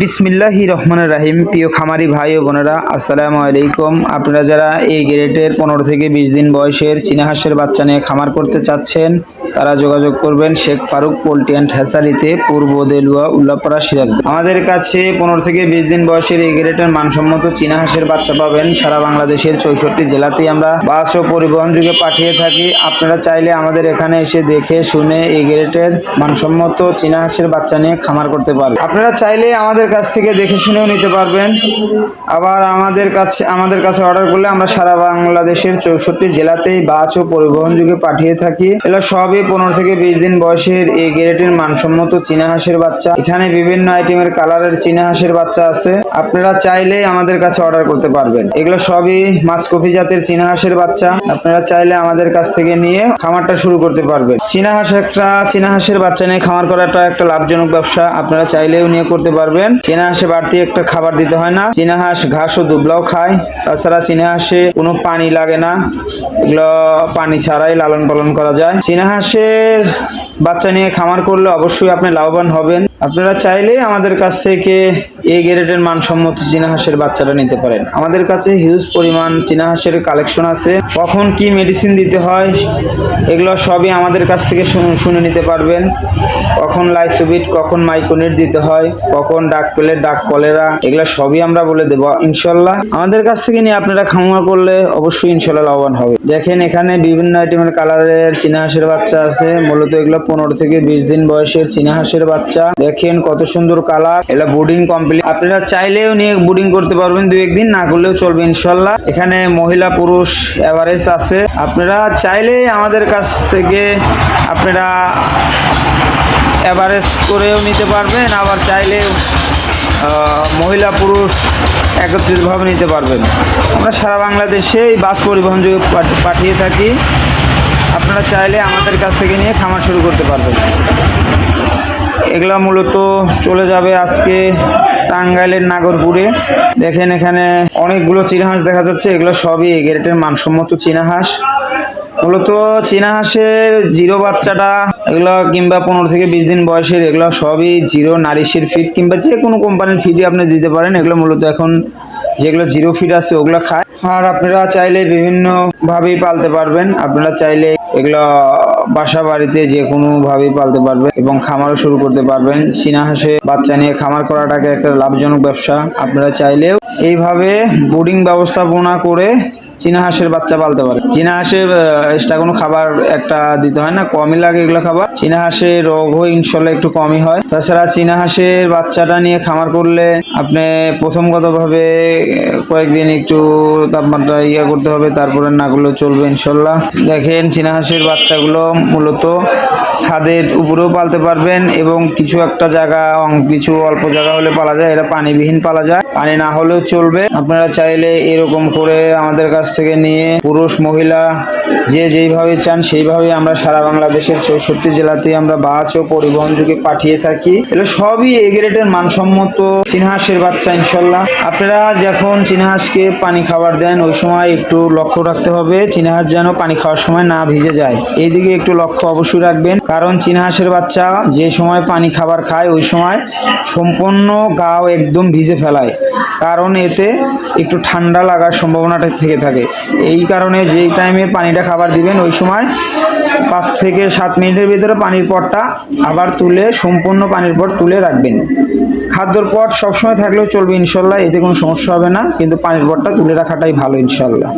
বিসমিল্লাহি রহমান রাহিম। প্রিয় খামারি ভাই ও বোনেরা, আসসালামু আলাইকুম। আপনারা যারা এই গ্রেডের পনেরো থেকে বিশ দিন বয়সের চীনা হাঁসের বাচ্চা নিয়ে খামার করতে চাচ্ছেন, তারা যোগাযোগ করবেন শেখ ফারুক পোল্ট্রি অ্যান্ড হ্যাসারিতে, পূর্ব দেলুয়া, উল্লাপাড়া সিরাজ আমাদের কাছে পনেরো থেকে বিশ দিন বয়সের এই গ্রেডের মানসম্মত চীনা হাঁসের বাচ্চা পাবেন। সারা বাংলাদেশের চৌষট্টি জেলাতেই আমরা বাস ও পরিবহন যুগে পাঠিয়ে থাকি। আপনারা চাইলে আমাদের এখানে এসে দেখে শুনে এই গ্রেডের মানসম্মত চীনা হাঁসের বাচ্চা নিয়ে খামার করতে পারবেন। আপনারা চাইলে আমাদের কাছ থেকে দেখে শুনেও নিতে পারবেন। আবার আমাদের কাছে আমাদের কাছে অর্ডার করলে আমরা সারা বাংলাদেশের চৌষট্টি জেলাতেই বাস ও পরিবহন যুগে পাঠিয়ে থাকি। এগুলো সবই পনেরো থেকে বিশ দিন বয়সের এই গ্রেডের মানসম্মত চীনা হাঁসের বাচ্চা। এখানে বিভিন্ন আইটেমের কালারের চীনা হাঁসের বাচ্চা আছে। আপনারা চাইলে আমাদের কাছে অর্ডার করতে পারবেন। এগুলো সবই মাসকফি জাতের চীনা হাঁসের বাচ্চা। আপনারা চাইলে আমাদের কাছ থেকে নিয়ে খামারটা শুরু করতে পারবেন। চীনা হাঁস একটা, চীনা হাঁসের বাচ্চা নিয়ে খামার করাটা একটা লাভজনক ব্যবসা। আপনারা চাইলেও নিয়ে করতে পারবেন। চীনা হাঁসে বাড়তি একটা খাবার দিতে হয় না। চীনা হাঁস ঘাস ও দুবলাও খায়। তাছাড়া চীনা হাঁসে কোনো পানি লাগে না। এগুলো পানি ছাড়াই লালন পালন করা যায়। চীনা হাঁসের বাচ্চা নিয়ে খামার করলে অবশ্যই আপনি লাভবান হবেন। আপনারা চাইলে আমাদের কাছ থেকে এই গ্রেডের মানসম্মত হাঁসের বাচ্চাটা নিতে পারেন। আমাদের কাছে হিউজ পরিমাণ হাঁসের কালেকশন আছে। কখন কি মেডিসিন দিতে হয়, এগুলো সবই আমাদের কাছ থেকে শুনে- নিতে পারবেন। কখন লাইসোবিট কখন মাইকোনেট দিতে হয়, কখন ডাক পেলে ডাক কলেরা এগুলো সবই আমরা বলে দেব, ইনশাল্লাহ। আমাদের কাছ থেকে নিয়ে আপনারা খামার করলে অবশ্যই ইনশাল্লাহ লাভবান হবে। দেখেন এখানে বিভিন্ন আইটেমের কালারের হাঁসের বাচ্চা আছে। মূলত এগুলো পনেরো থেকে বিশ দিন বয়সের হাঁসের বাচ্চা। দেখেন কত সুন্দর কালার। এটা বোর্ডিং কমপ্লিট আপনারা চাইলেও নিয়ে বোর্ডিং করতে পারবেন দু একদিন, না করলেও চলবে ইনশাল্লাহ। এখানে মহিলা পুরুষ এভারেজ আছে। আপনারা চাইলে আমাদের কাছ থেকে আপনারা অ্যাভারেজ করেও নিতে পারবেন, আবার চাইলে মহিলা পুরুষ একত্রিতভাবে নিতে পারবেন। আমরা সারা বাংলাদেশে এই বাস পরিবহন যোগে পাঠ- পাঠিয়ে থাকি। আপনারা চাইলে আমাদের কাছ থেকে নিয়ে খামার শুরু করতে পারবেন। এগুলা মূলত চলে যাবে আজকে টাঙ্গাইলের নাগরপুরে। দেখেন এখানে অনেকগুলো চীনা হাঁস দেখা যাচ্ছে, এগুলো সবই গ্রেটের মানসম্মত চীনা হাঁস মূলত চীনা হাঁসের জিরো বাচ্চাটা, এগুলো কিংবা পনেরো থেকে বিশ দিন বয়সের, এগুলো সবই জিরো নারিশের ফিড কিংবা যে কোনো কোম্পানির ফিডই আপনি দিতে পারেন। এগুলো মূলত এখন যেগুলো জিরো ফিড আছে, ওগুলো খায়। আর আপনারা চাইলে বিভিন্ন ভাবেই পালতে পারবেন। আপনারা চাইলে এগুলো বাসা বাড়িতে যে কোনো ভাবেই পালতে পারবেন এবং খামারও শুরু করতে পারবেন। চীনা হাঁসে বাচ্চা নিয়ে খামার করাটাকে একটা লাভজনক ব্যবসা। আপনারা চাইলেও এইভাবে বোর্ডিং ব্যবস্থাপনা করে চীনা হাঁসের বাচ্চা পালতে পারে। চীনা হাঁসের এক্সট্রা কোনো খাবার একটা দিতে হয় না, কমই লাগে এগুলো খাবার। চীনা হাঁসের রোগও ইনশাল্লাহ একটু কমই হয়। তাছাড়া চীনা হাঁসের বাচ্চাটা নিয়ে খামার করলে আপনি প্রথমগতভাবে কয়েকদিন একটু তাপমাত্রা ইয়ে করতে হবে, তারপরে না করলেও চলবে ইনশাল্লাহ। দেখেন চীনা হাঁসের বাচ্চাগুলো মূলত ছাদের উপরেও পালতে পারবেন এবং কিছু একটা জায়গা কিছু অল্প জায়গা হলে পালা যায়, এটা পানিবিহীন পালা যায়। পানি না হলেও চলবে। আপনারা চাইলে এরকম করে আমাদের কাছ থেকে নিয়ে পুরুষ, মহিলা যে যেইভাবে চান সেইভাবে আমরা সারা বাংলাদেশের চৌষট্টি জেলাতে আমরা বাস ও পরিবহন যুগে পাঠিয়ে থাকি। এগুলো সবই এ গ্রেডের মানসম্মত। চিনহাসের বাচ্চা, ইনশাল্লাহ। আপনারা যখন চিনহাসকে পানি খাবার দেন, ওই সময় একটু লক্ষ্য রাখতে হবে, চিনহাস যেন পানি খাওয়ার সময় না ভিজে যায়। এইদিকে একটু লক্ষ্য অবশ্যই রাখবেন, কারণ চিনহাসের বাচ্চা যে সময় পানি খাবার খায়, ওই সময় সম্পূর্ণ গাও একদম ভিজে ফেলায়। কারণ এতে একটু ঠান্ডা লাগার সম্ভাবনাটা থেকে। থাকে এই কারণে যেই টাইমে পানিটা খাবার দিবেন, ওই সময় পাঁচ থেকে সাত মিনিটের ভিতরে পানির পটটা আবার তুলে, সম্পূর্ণ পানির পট তুলে রাখবেন। খাদ্যর পট সবসময় থাকলেও চলবে ইনশাল্লাহ, এতে কোনো সমস্যা হবে না, কিন্তু পানির পটটা তুলে রাখাটাই ভালো ইনশাল্লাহ।